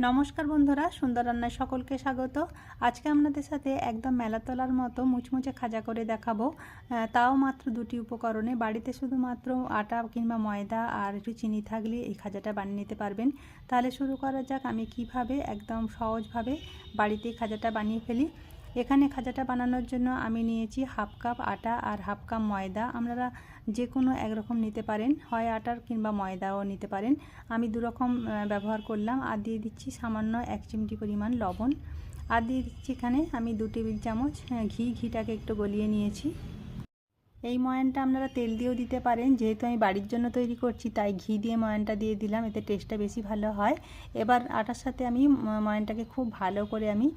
নমস্কার বন্ধুরা, সুন্দর রান্নায় সকলকে স্বাগত। আজকে আপনাদের সাথে একদম মেলাতলার মতো মুচমুচে খাজা করে দেখাবো। তাও মাত্র দুটি উপকরণে। বাড়িতে শুধুমাত্র আটা কিংবা ময়দা আর একটু চিনি থাকলে এই খাজাটা বানিয়ে নিতে পারবেন। তাহলে শুরু করা যাক আমি কীভাবে, একদম সহজভাবে বাড়িতে খাজাটা বানিয়ে ফেলি। এখানে খাজাটা বানানোর জন্য আমি নিয়েছি হাফ কাপ আটা আর হাফ কাপ ময়দা। আপনারা যে কোনো একরকম নিতে পারেন, হয় আটার কিংবা ময়দাও নিতে পারেন। আমি দুরকম ব্যবহার করলাম। আর দিয়ে দিচ্ছি সামান্য এক চিমটি পরিমাণ লবণ। আর দিয়ে দিচ্ছি এখানে আমি দু টেবিল চামচ ঘি। ঘিটাকে একটু গলিয়ে নিয়েছি। এই ময়ানটা আপনারা তেল দিয়েও দিতে পারেন। যেহেতু আমি বাড়ির জন্য তৈরি করছি, তাই ঘি দিয়ে ময়ানটা দিয়ে দিলাম, এতে টেস্টটা বেশি ভালো হয়। এবার আটার সাথে আমি ময়ানটাকে খুব ভালো করে আমি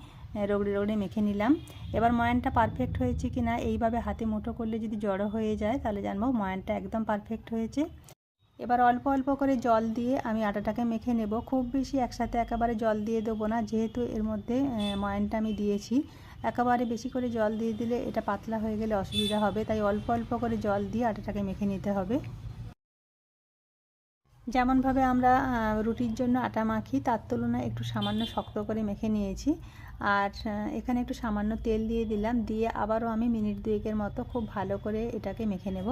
রগড়ে রগড়ে মেখে নিলাম। এবার ময়ানটা পারফেক্ট হয়েছে কি না এইভাবে হাতে মুঠো করলে যদি জড়ো হয়ে যায়, তাহলে জানব ময়ানটা একদম পারফেক্ট হয়েছে। এবার অল্প অল্প করে জল দিয়ে আমি আটাটাকে মেখে নেব। খুব বেশি একসাথে একেবারে জল দিয়ে দেবো না, যেহেতু এর মধ্যে ময়ানটা আমি দিয়েছি। একেবারে বেশি করে জল দিয়ে দিলে এটা পাতলা হয়ে গেলে অসুবিধা হবে, তাই অল্প অল্প করে জল দিয়ে আটাটাকে মেখে নিতে হবে। যেমনভাবে আমরা রুটির জন্য আটা মাখি, তার তুলনায় একটু সামান্য শক্ত করে মেখে নিয়েছি। আর এখানে একটু সামান্য তেল দিয়ে দিলাম, দিয়ে আবারও আমি মিনিট দুয়েকের মতো খুব ভালো করে এটাকে মেখে নেব।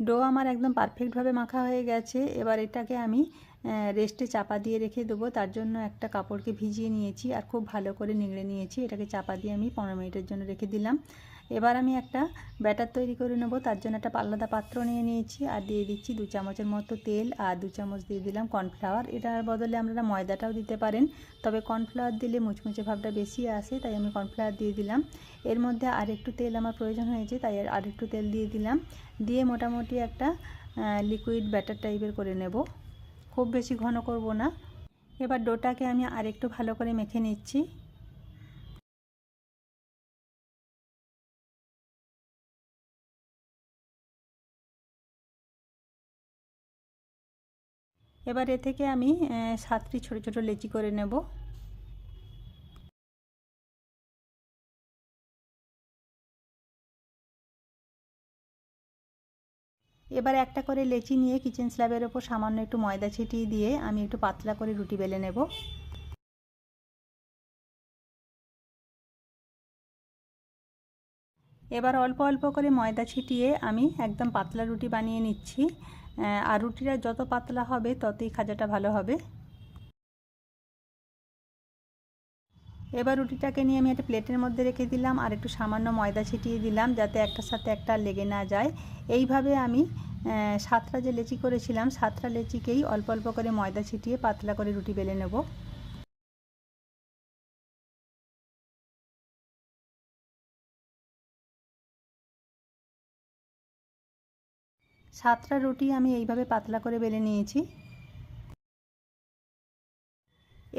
ডো আমার একদম পারফেক্টভাবে মাখা হয়ে গেছে, এবার এটাকে আমি রেস্টে চাপা দিয়ে রেখে দেবো। তার জন্য একটা কাপড়কে ভিজিয়ে নিয়েছি আর খুব ভালো করে নিংড়ে নিয়েছি। এটাকে চাপা দিয়ে আমি পনেরো মিনিটের জন্য রেখে দিলাম। এবার আমি একটা ব্যাটার তৈরি করে নেব। তার জন্য একটা আলাদা পাত্র নিয়ে নিয়েছি আর দিয়ে দিচ্ছি দু চামচের মতো তেল আর দু চামচ দিয়ে দিলাম কর্নফ্লাওয়ার এটার বদলে আপনারা ময়দাটাও দিতে পারেন, তবে কর্নফ্লাওয়ার দিলে মুচমুচে ভাবটা বেশি আসে, তাই আমি কর্নফ্লাওয়ার দিয়ে দিলাম। এর মধ্যে আর একটু তেল আমার প্রয়োজন হয়েছে, তাই আর একটু তেল দিয়ে দিলাম। দিয়ে মোটামুটি একটা লিকুইড ব্যাটার টাইপের করে নেব। খুব বেশি ঘন করব না। এবার ডোটাকে আমি আরেকটু ভালো করে মেখে নিচ্ছি। এবার এ থেকে আমি সাতটি ছোট ছোট লেচি করে নেব। এবার একটা করে লেচি নিয়ে কিচেন স্ল্যাবের ওপর সামান্য একটু ময়দা ছিটিয়ে দিয়ে আমি একটু পাতলা করে রুটি বেলে নেব। এবার অল্প অল্প করে ময়দা ছিটিয়ে আমি একদম পাতলা রুটি বানিয়ে নিচ্ছি। আর রুটিটা যত পাতলা হবে ততই খাজাটা ভালো হবে। এবার রুটিটাকে নিয়ে আমি একটা প্লেটের মধ্যে রেখে দিলাম আর একটু সামান্য ময়দা ছিটিয়ে দিলাম যাতে একটার সাথে একটা লেগে না যায়। এইভাবে আমি সাতটা যে লেচি করেছিলাম, সাতটা লেচিকেই অল্প অল্প করে ময়দা ছিটিয়ে পাতলা করে রুটি বেলে নেব। সাতটা রুটি আমি এইভাবে পাতলা করে বেলে নিয়েছি।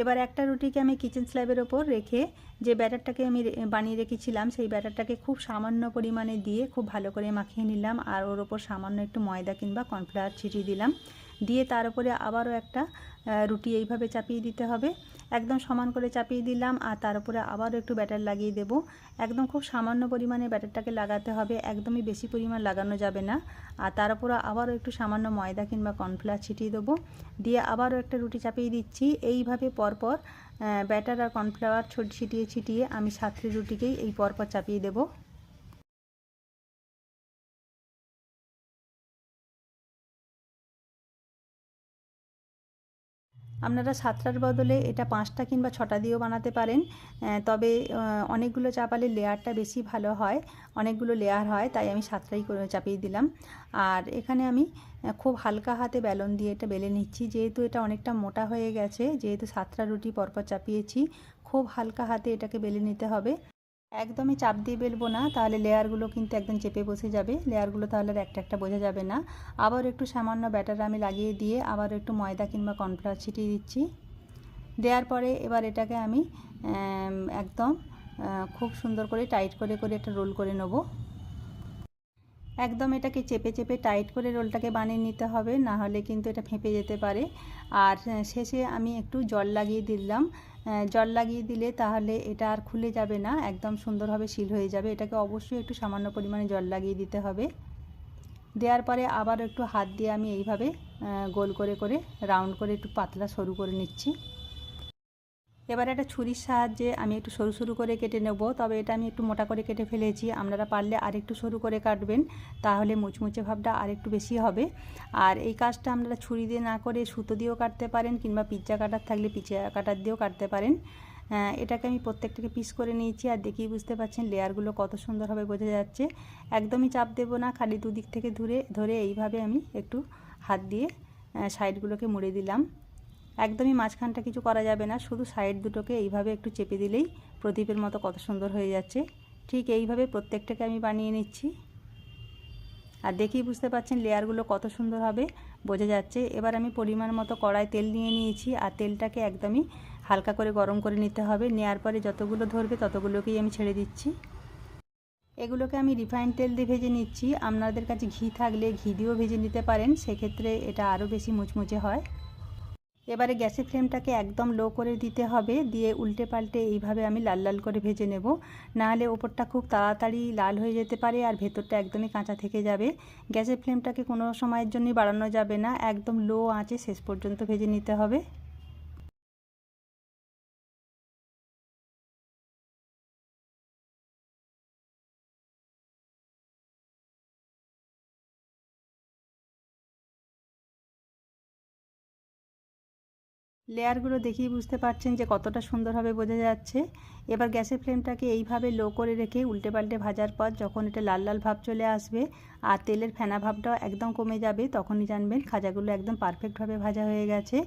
এবার একটা রুটিকে আমি কিচেন স্ল্যাবের ওপর রেখে যে ব্যাটারটাকে আমি বানিয়ে রেখেছিলাম, সেই ব্যাটারটাকে খুব সামান্য পরিমাণে দিয়ে খুব ভালো করে মাখিয়ে নিলাম আর ওর ওপর সামান্য একটু ময়দা কিংবা কর্নফ্লাওয়ার ছিটিয়ে দিলাম। দিয়ে তার উপরে আবারও একটা রুটি এইভাবে চাপিয়ে দিতে হবে। একদম সমান করে চাপিয়ে দিলাম আর তার উপরে আবারও একটু ব্যাটার লাগিয়ে দেব। একদম খুব সামান্য পরিমাণে ব্যাটারটাকে লাগাতে হবে, একদমই বেশি পরিমাণ লাগানো যাবে না। আর তার উপরে আবারও একটু সামান্য ময়দা কিংবা কর্নফ্লাওয়ার ছিটিয়ে দেবো। দিয়ে আবারও একটা রুটি চাপিয়ে দিচ্ছি। এইভাবে পরপর ব্যাটার আর কর্নফ্লাওয়ার ছিটিয়ে ছিটিয়ে আমি সাতটি রুটিকেই এই পরপর চাপিয়ে দেবো। আপনারা সাতটার বদলে এটা পাঁচটা কিংবা ছটা দিয়েও বানাতে পারেন। তবে অনেকগুলো চাপালে লেয়ারটা বেশি ভালো হয়। অনেকগুলো লেয়ার হয়, তাই আমি সাতটাই করে চাপিয়ে দিলাম। আর এখানে আমি খুব হালকা হাতে বেলন দিয়ে এটা বেলে নিচ্ছি। যেহেতু এটা অনেকটা মোটা হয়ে গেছে, যেহেতু সাতটা রুটি পরপর চাপিয়েছি, খুব হালকা হাতে এটাকে বেলে নিতে হবে। একদমই চাপ দিয়ে বেলবো না, তাহলে লেয়ারগুলো কিন্তু একদম চেপে বসে যাবে। লেয়ারগুলো তাহলে একটা একটা বোঝা যাবে না। আবার একটু সামান্য ব্যাটার আমি লাগিয়ে দিয়ে আবার একটু ময়দা কিংবা কর্নফ্লাওয়ার ছিটিয়ে দিচ্ছি। দেওয়ার পরে এবার এটাকে আমি একদম খুব সুন্দর করে টাইট করে করে একটা রোল করে নেব। একদম এটাকে চেপে চেপে টাইট করে রোলটাকে বানিয়ে নিতে হবে, না হলে কিন্তু এটা ফেঁপে যেতে পারে। আর শেষে আমি একটু জল লাগিয়ে দিলাম। জল লাগিয়ে দিলে তাহলে এটা আর খুলে যাবে না, একদম সুন্দরভাবে সিল হয়ে যাবে। এটাকে অবশ্যই একটু সামান্য পরিমাণে জল লাগিয়ে দিতে হবে। দেওয়ার পরে আবার একটু হাত দিয়ে আমি এইভাবে গোল করে করে, রাউন্ড করে একটু পাতলা সরু করে নিচ্ছি। এবার একটা ছুরির সাহায্যে আমি একটু সরু সরু করে কেটে নেব, তবে এটা আমি একটু মোটা করে কেটে ফেলেছি। আপনারা পারলে আরেকটু সরু করে কাটবেন, তাহলে মুচমুচে ভাবটা আরেকটু বেশি হবে। আর এই কাজটা আপনারা ছুরি দিয়ে না করে সুতো দিয়েও কাটতে পারেন, কিংবা পিজ্জা কাটার থাকলে পিজ্জা কাটার দিয়েও কাটতে পারেন। এটাকে আমি প্রত্যেকটাকে পিস করে নিয়েছি, আর দেখেই বুঝতে পারছেন লেয়ারগুলো কত সুন্দরভাবে বোঝা যাচ্ছে। একদমই চাপ দেবো না, খালি দুদিক থেকে ধরে ধরে এইভাবে আমি একটু হাত দিয়ে সাইডগুলোকে মুড়ে দিলাম। একদমই মাঝখানটা কিছু করা যাবে না, শুধু সাইড দুটোকে এইভাবে একটু চেপে দিলেই প্রদীপের মতো কত সুন্দর হয়ে যাচ্ছে। ঠিক এইভাবে প্রত্যেকটাকে আমি বানিয়ে নিচ্ছি। আর দেখেই বুঝতে পারছেন লেয়ারগুলো কত সুন্দর হবে, বোঝা যাচ্ছে। এবার আমি পরিমাণ মতো কড়াই তেল নিয়ে নিয়েছি, আর তেলটাকে একদমই হালকা করে গরম করে নিতে হবে। নেওয়ার পরে যতগুলো ধরবে ততগুলোকেই আমি ছেড়ে দিচ্ছি। এগুলোকে আমি রিফাইন তেল দিয়ে ভেজে নিচ্ছি। আপনাদের কাছে ঘি থাকলে ঘি দিয়েও ভেজে নিতে পারেন, সেক্ষেত্রে এটা আরও বেশি মুচমুচে হয়। এবারে গ্যাসের ফ্লেমটাকে একদম লো করে দিতে হবে। দিয়ে উল্টে পাল্টে এইভাবে আমি লাল লাল করে ভেজে নেব। নাহলে ওপরটা খুব তাড়াতাড়ি লাল হয়ে যেতে পারে আর ভেতরটা একদমই কাঁচা থেকে যাবে। গ্যাসের ফ্লেমটাকে কোনো সময়ের জন্যই বাড়ানো যাবে না। একদম লো আঁচে শেষ পর্যন্ত ভেজে নিতে হবে। লেয়ারগুলো দেখেই বুঝতে পারছেন যে কতটা সুন্দরভাবে বোঝা যাচ্ছে। এবার গ্যাসের ফ্লেমটাকে এইভাবে লো করে রেখে উল্টে পাল্টে ভাজার পর যখন এটা লাল লাল ভাব চলে আসবে আর তেলের ফেনা ভাবটাও একদম কমে যাবে, তখনই জানবেন খাজাগুলো একদম পারফেক্টভাবে ভাজা হয়ে গেছে।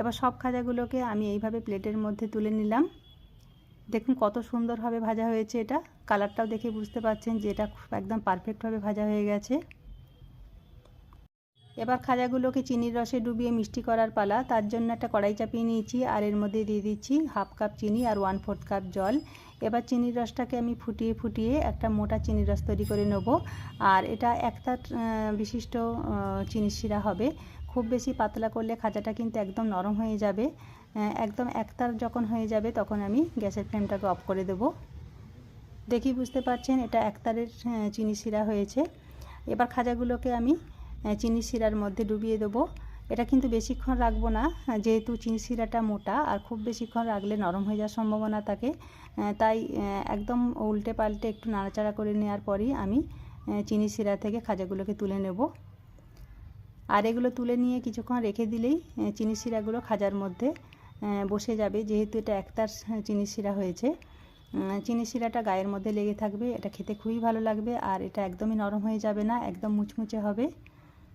এবার সব খাজাগুলোকে আমি এইভাবে প্লেটের মধ্যে তুলে নিলাম। দেখুন কত সুন্দরভাবে ভাজা হয়েছে এটা। কালারটাও দেখে বুঝতে পারছেন যে এটা একদম পারফেক্টভাবে ভাজা হয়ে গেছে। এবার খাজাগুলোকে চিনির রসে ডুবিয়ে মিষ্টি করার পালা। তার জন্য একটা কড়াই চাপিয়ে নিয়েছি আর এর মধ্যে দিয়ে দিচ্ছি হাফ কাপ চিনি আর ওয়ান ফোর্থ কাপ জল। এবার চিনির রসটাকে আমি ফুটিয়ে ফুটিয়ে একটা মোটা চিনির রস তৈরি করে নেব। আর এটা একটা বিশিষ্ট চিনির শিরা হবে। খুব বেশি পাতলা করলে খাজাটা কিন্তু একদম নরম হয়ে যাবে। একদম একতার যখন হয়ে যাবে তখন আমি গ্যাসের ফ্লেমটাকে অফ করে দেব। দেখি, বুঝতে পারছেন? এটা একতারের চিনি শিরা হয়েছে। এবার খাজাগুলোকে আমি চিনি শিরার মধ্যে ডুবিয়ে দেবো। এটা কিন্তু বেশিক্ষণ রাখব না যেহেতু চিনি শিরাটা মোটা আর খুব বেশিক্ষণ রাখলে নরম হয়ে যাওয়ার সম্ভাবনা থাকে। তাই একদম উল্টে পাল্টে একটু নাড়াচাড়া করে নেওয়ার পরই আমি চিনি শিরা থেকে খাজাগুলোকে তুলে নেব। আর এগুলো তুলে নিয়ে কিছুক্ষণ রেখে দিলেই চিনি শিরাগুলো খাজার মধ্যে বসে যাবে। যেহেতু এটা একতার চিনি শিরা হয়েছে চিনি শিরাটা গায়ের মধ্যে লেগে থাকবে। এটা খেতে খুবই ভালো লাগবে আর এটা একদমই নরম হয়ে যাবে না, একদম মুচমুচে হবে।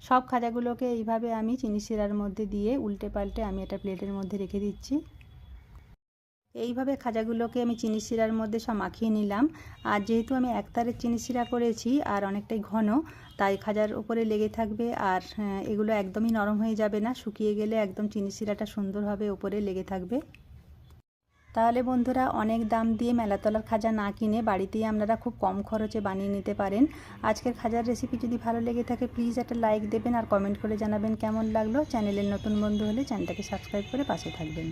সব খাজাগুলোকে এইভাবে আমি চিনি শিরার মধ্যে দিয়ে উল্টে পাল্টে আমি একটা প্লেটের মধ্যে রেখে দিচ্ছি। এইভাবে খাজাগুলোকে আমি চিনি শিরার মধ্যে সব মাখিয়ে নিলাম। আর যেহেতু আমি একতারের চিনি শিরা করেছি আর অনেকটাই ঘন, তাই খাজার উপরে লেগে থাকবে আর এগুলো একদমই নরম হয়ে যাবে না। শুকিয়ে গেলে একদম চিনি শিরাটা সুন্দরভাবে উপরে লেগে থাকবে। তাহলে বন্ধুরা অনেক দাম দিয়ে মেলাতলার খাজা না কিনে বাড়িতেই আপনারা খুব কম খরচে বানিয়ে নিতে পারেন। আজকের খাজার রেসিপি যদি ভালো লেগে থাকে প্লিজ একটা লাইক দেবেন আর কমেন্ট করে জানাবেন কেমন লাগল। চ্যানেলের নতুন বন্ধু হলে চ্যানেলটাকে সাবস্ক্রাইব করে পাশে থাকবেন।